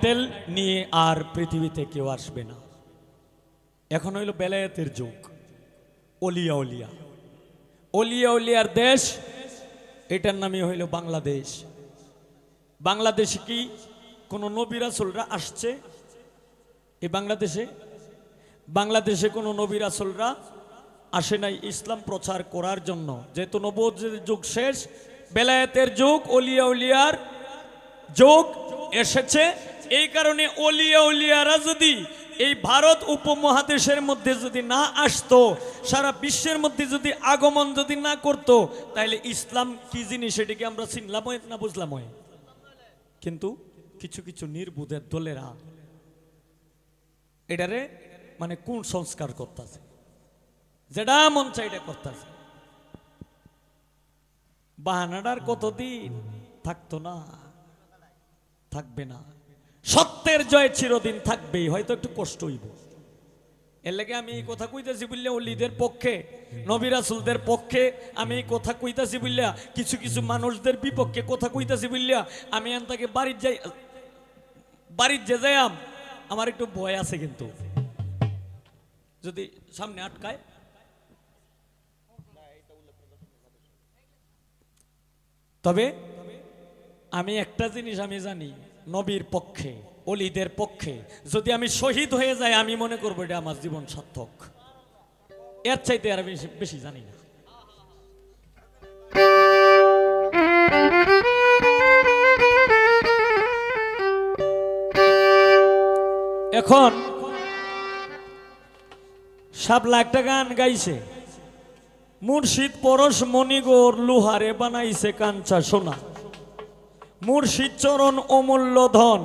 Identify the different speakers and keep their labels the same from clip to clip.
Speaker 1: তেল নিয়ে আর পৃথিবীতে কেউ আসবে না। এখন হইল বেলায়েতের যুগ। অলিয়া অলিয়া। অলিয়া অলিয়ার দেশ, এটার নামই হইল বাংলাদেশ। বাংলাদেশে কি কোনো নবী রাসূলরা আসছে? এই বাংলাদেশে? বাংলাদেশে কোনো নবী রাসূলরা আসে নাই ইসলাম প্রচার করার জন্য। যেহেতু নবুয়তের যুগ শেষ, বেলায়েতের যুগ, অলিয়া উলিয়ার যুগ এসেছে। এই কারণে অলিয়া উলিয়ারা যদি এই ভারত উপমহাদেশের মধ্যে যদি না আসতো, সারা বিশ্বের মধ্যে যদি আগমন যদি না করতো তাহলে ইসলাম কি জিনিস এটিকে আমরা চিনলাম না বুঝলাম কিন্তু কিছু কিছু নির্বুধের দলেরা এটারে মানে কোন সংস্কার করতেছে? যেটা মন চাই এটা করতেছে। বাহানাটার কতদিন থাকতো না, থাকবে না। সত্যের জয় চিরদিন থাকবেই, হয়তো একটু কষ্ট হইব। এর লাগে আমি এই কথা কইতাছি বললে অলিদের পক্ষে নবিরাসুলদের পক্ষে আমি এই কথা কইতাছি বললা কিছু কিছু মানুষদের বিপক্ষে কথা কইতাছি বললা আমি তাকে বাড়ির যাই, বাড়ির যে যাইয়াম, আমার একটু ভয় আছে কিন্তু। যদি সামনে আটকায়। তবে আমি একটা জিনিস আমি জানি নবীর পক্ষে, অলিদের পক্ষে। যদি আমি শহীদ হয়ে যাই, আমি মনে করব এটা আমার জীবন সার্থক। এর চাইতে আর বেশি জানি না। এখন সাবলা একটা গান গাইছে। মুর্শিদ পরশ মণিগোর লুহারে বানাইছে কাঞ্চা সোনা। মুর্শিদ চরণ অমূল্য ধন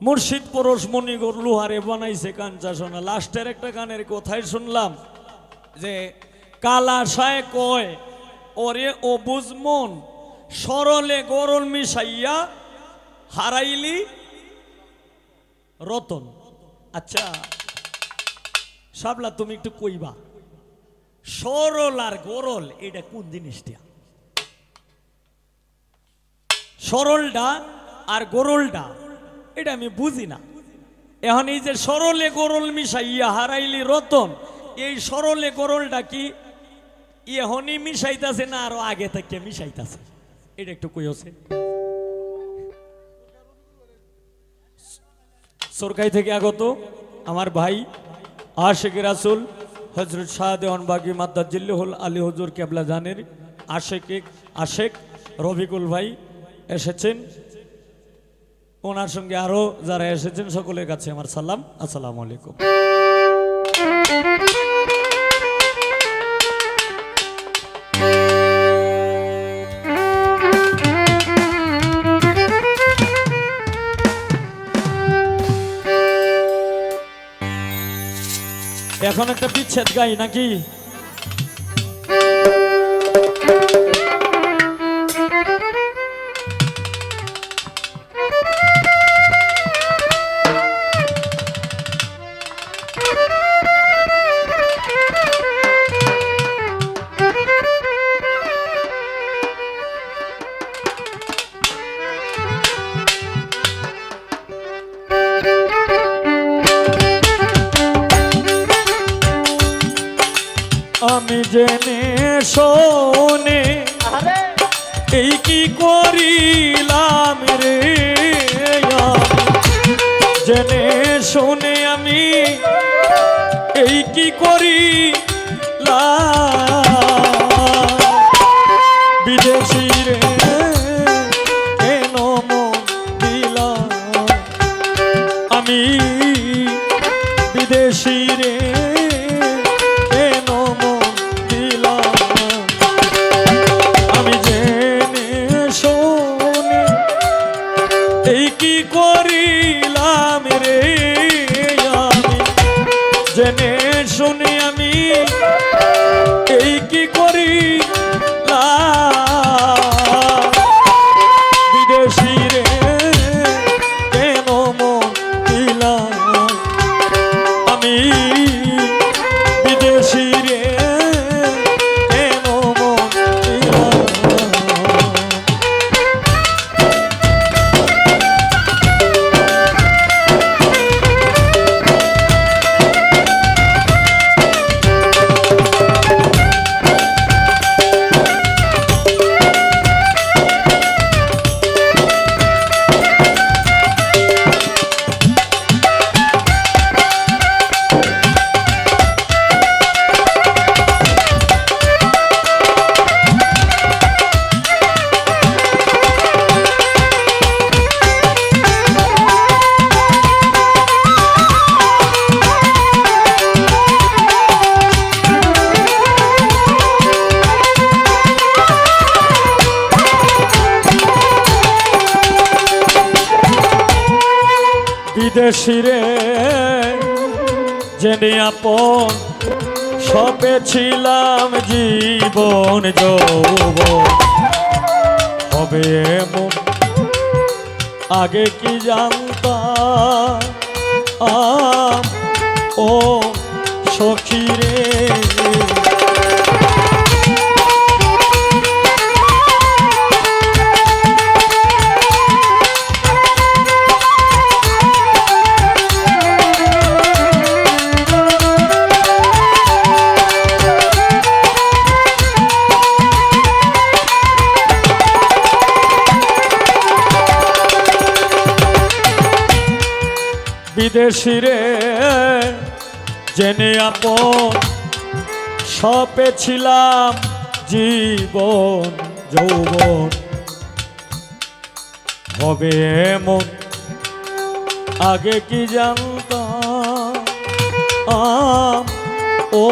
Speaker 1: মুর্শিদ পরশ মণিগোর লুহারে বানাইছে কাঞ্চা সোনা। লাস্টের একটা গানের কথাই শুনলাম যে, কালা সায় কয়, ওরে ও বুঝমন সরলে গরল মিশাইয়া হারাইলি রতন। আচ্ছা সাবলা তুমি একটু কইবা, সরল আর গরল, এটা কোন জিনিসটা? সরলটা আর গরলটা এটা আমি বুঝি না। এখন এই যে সরলে গরল মিশাইয়া হারাইলি রতন, এই সরলে গরলটা কি? এখনই মিশাইতাছে না, আরও আগে থেকে মিশাইতাছে। এটা একটু কইছে সরকারি থেকে আগত আমার ভাই আশেক রাসুল হজরত শাহদেওয়ান বাগি মাদ্দাজিল্লুল আলী হজুর কেবলা জানের আশেক আশেক রফিকুল ভাই এসেছেন। ওনার সঙ্গে আরও যারা এসেছেন, সকলের কাছে আমার সালাম। আসসালামু আলাইকুম। এখন একটা বিচ্ছেদ গাই নাকি? করি বিদেশি শুনে বিদেশিরে জেনে আপন সবে ছিলাম জীবন যৌবন। হবে এমন আগে কি জানতাম? ও সখীরে বিদেশিরে জেনে আপন সপে ছিলাম জীবন যৌবন। হবে এমন আগে কি জানতাম? ও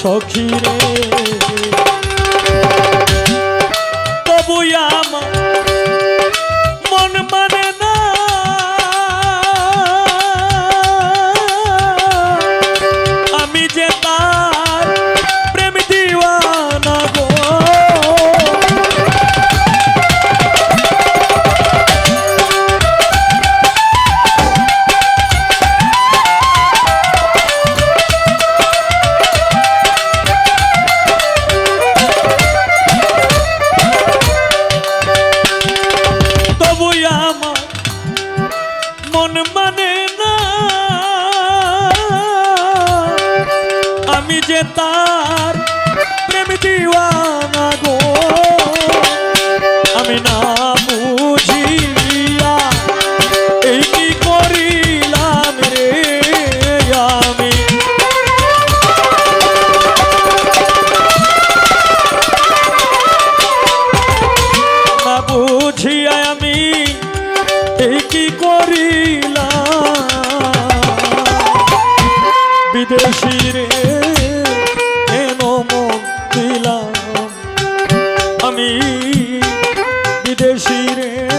Speaker 1: সখীরে আমি বিদেশি রে।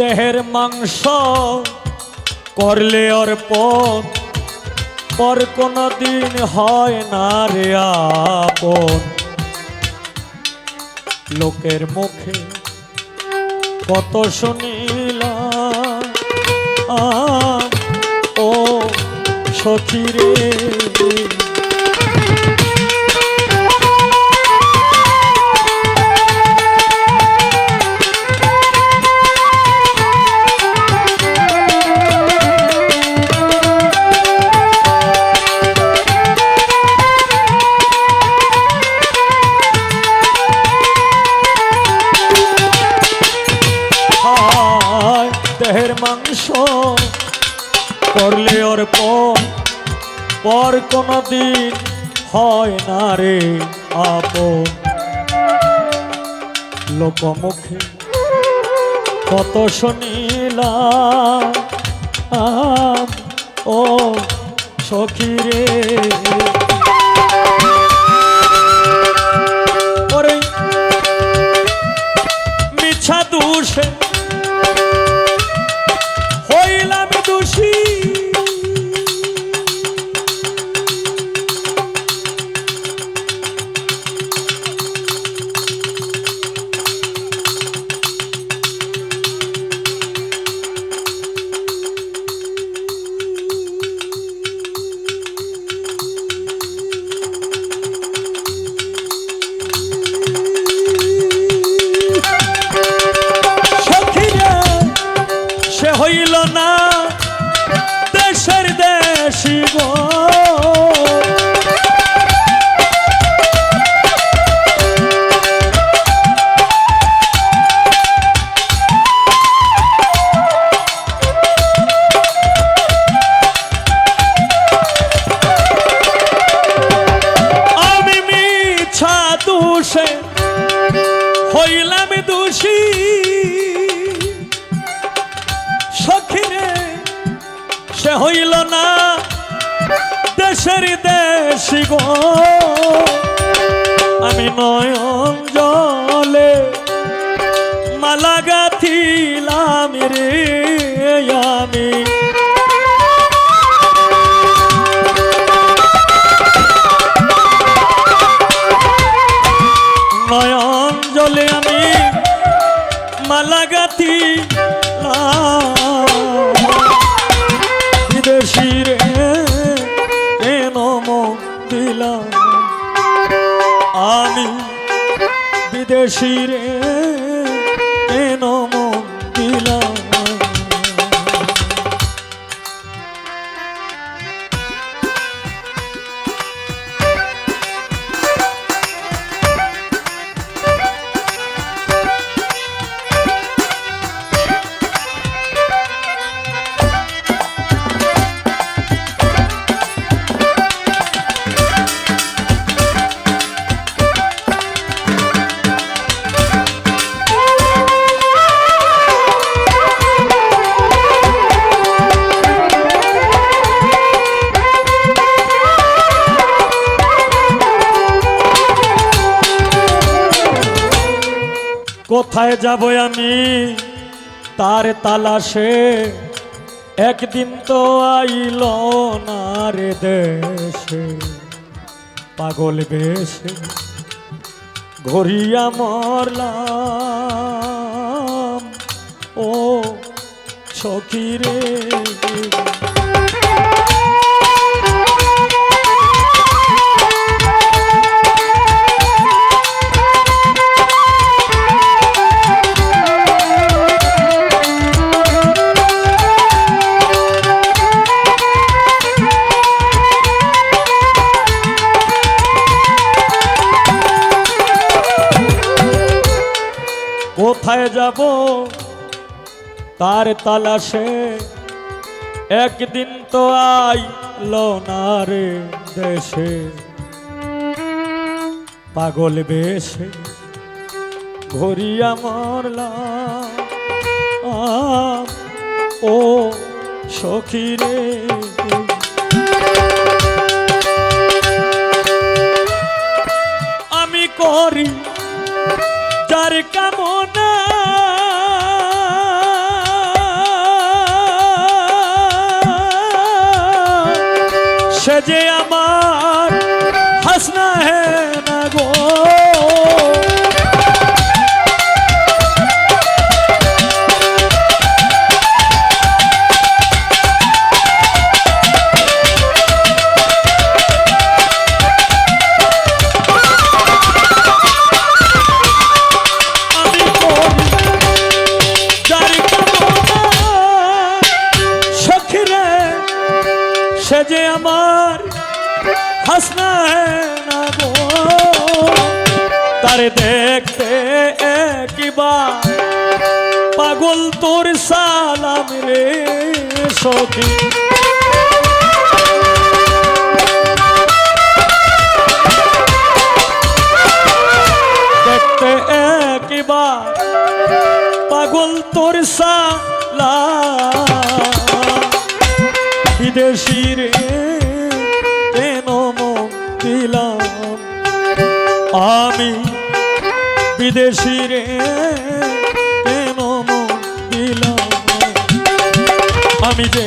Speaker 1: দেহের মাংস করলে অর্পণ পর কোনো দিন হয় না রে আপন। লোকের মুখে কত শুনিলাম আম ও সখীরে হয় আপ লোকমুখে কত শুনিলাম ও সখী রে গো। আমি নয়ন জলে মালা গাথিলাম রে। বিদেশি কোথায় যাব আমি? তার তালাশে একদিন তো আইল না রে দেশে। পাগল বেশে ঘড়িয়া মরলাম। ও সখী রে। তার তালাশে। একদিন তো আইল না রে দেশে। পাগল বেশে ঘড়িয়া মরলাম। ও সখী রে। আমি করি যার কামনা সে যে আমার হাসনা হে না গো। আমার হাসনা না গো তারে দেখতে একবার পাগল তোর সালাম রে সখী। দেখতে একবার পাগল তোর সালা বিদেশি রে দিলাম আমি বিদেশি রে কেন দিলাম? আমি যে